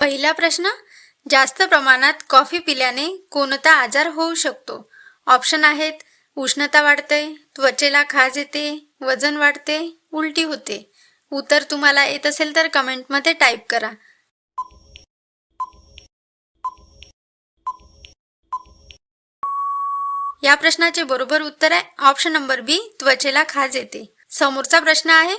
पहिला प्रश्न जास्त प्रमाणात कॉफी पिल्याने कोणता आजार होऊ शकतो? ऑप्शन आहेत उष्णता वाढते त्वचेला खाज येते वजन वाढते उलटी होते. उत्तर तुम्हाला येत असेल तर कमेंटमध्ये टाईप करा. या प्रश्नाचे बरोबर उत्तर आहे ऑप्शन नंबर बी त्वचेला खाज येते. समोरचा प्रश्न आहे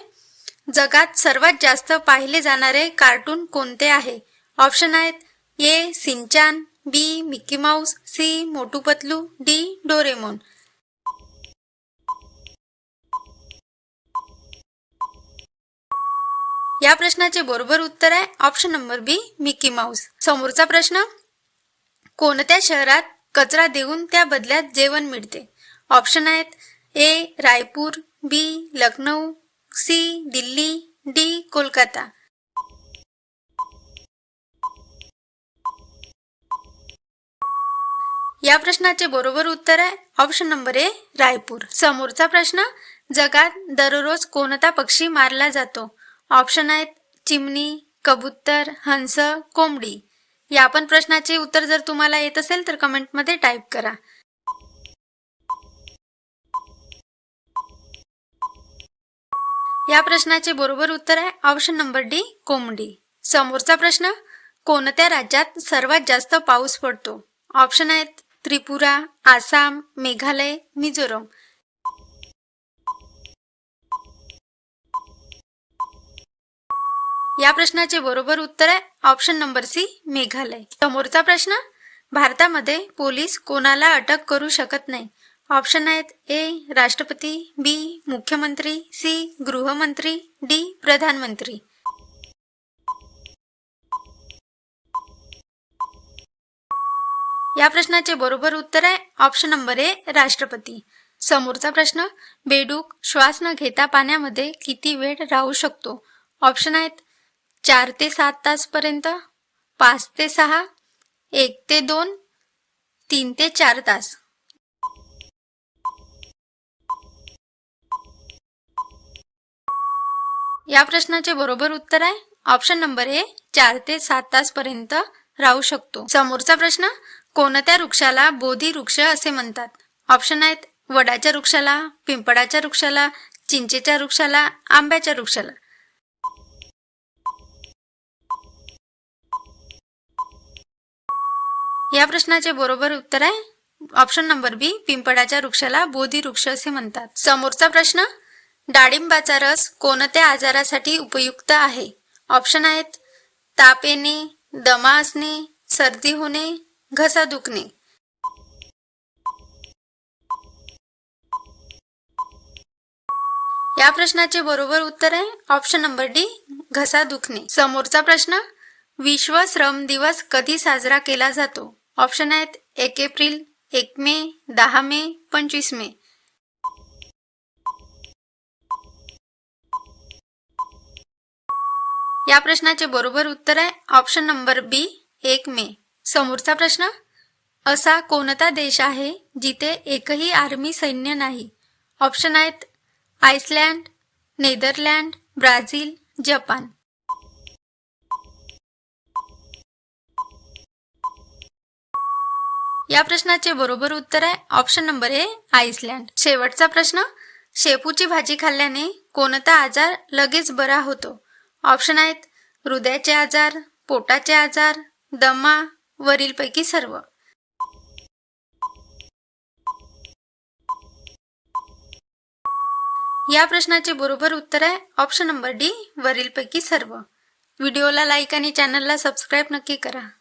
जगात सर्वात जास्त पाहिले जाणारे कार्टून कोणते आहे? ऑप्शन आहेत. A Shinchan B Mickey Mouse C Motu Patlu D Doraemon. या प्रश्नाचे बरोबर उत्तर आहे option number B Mickey Mouse. समोरचा प्रश्न कोणत्या शहरात कचरा देऊन त्या बदल्यात जेवण मिळते? ऑप्शन आहेत A Raipur B Lucknow C Delhi D Kolkata. या प्रश्नाचे बरोबर उत्तर आहे. Option number A Raipur. समोरचा प्रश्न जगात दररोज कोणता पक्षी मारला जातो? ऑप्शन आहेत चिमणी कबूतर हंस कोंबडी. या पण प्रश्नाचे उत्तर जर तुम्हाला येत असेल तर कमेंटमध्ये टाईप करा. या प्रश्नाचे बरोबर उत्तर आहे. ऑप्शन नंबर डी कोंबडी. समोरचा प्रश्न कोणत्या राज्यात सर्वात जास्त पाऊस पडतो? ऑप्शन आहेत त्रिपुरा आसाम मेघालय मिझोरम. या प्रश्नाचे बरोबर उत्तर आहे ऑप्शन नंबर सी मेघालय. समोरचा प्रश्न भारतामध्ये पोलीस कोणाला अटक करू शकत नाही? ऑप्शन आहेत ए राष्ट्रपती बी मुख्यमंत्री सी गृहमंत्री डी प्रधानमंत्री. या प्रश्नाचे बरोबर उत्तर आहे. ऑप्शन नंबर ए राष्ट्रपती. समोरचा प्रश्न बेडूक श्वास न घेता पाण्यामध्ये किती वेळ राहू शकतो? ऑप्शन आहेत चार ते सात तासपर्यंत पाच ते सहा एक ते दोन तीन ते चार तास. या प्रश्नाचे बरोबर उत्तर आहे. ऑप्शन नंबर ए चार ते सात तासपर्यंत राहू शकतो. समोरचा प्रश्न कोणत्या वृक्षाला बोधी वृक्ष असे म्हणतात? ऑप्शन आहेत वडाच्या वृक्षाला पिंपळाच्या वृक्षाला चिंचेच्या वृक्षाला आंब्याच्या वृक्षाला. या प्रश्नाचे बरोबर उत्तर आहे. ऑप्शन नंबर बी पिंपळाच्या वृक्षाला बोधी वृक्ष असे म्हणतात. समोरचा प्रश्न डाळिंबाचा रस कोणत्या आजारासाठी उपयुक्त आहे? ऑप्शन आहेत ताप येणे दमा असणे सर्दी होणे घसा दुखणे. या प्रश्नाचे बरोबर उत्तर आहे. ऑप्शन नंबर डी घसा दुखणे. समोरचा प्रश्न विश्व श्रम दिवस कधी साजरा केला जातो? ऑप्शन आहेत एक एप्रिल एक मे दहा मे पंचवीस मे. या प्रश्नाचे बरोबर उत्तर आहे. ऑप्शन नंबर बी एक मे. समोरचा प्रश्न? असा कोणता देश आहे जिथे एकही आर्मी सैन्य नाही? ऑप्शन आहेत आइसलँड नेदरलँड ब्राझील जपान. या प्रश्नाचे बरोबर उत्तर आहे ऑप्शन नंबर ए आइसलँड. शेवटचा प्रश्न शेपूची भाजी खाल्ल्याने कोणता आजार लगेच बरा होतो? ऑप्शन आहेत हृदयाचे आजार पोटाचे आजार दमा वरीलपैकी सर्व. या प्रश्नाचे बरोबर उत्तर आहे ऑप्शन नंबर डी वरीलपैकी सर्व. व्हिडिओला लाईक आणि चॅनलला सबस्क्राईब नक्की करा.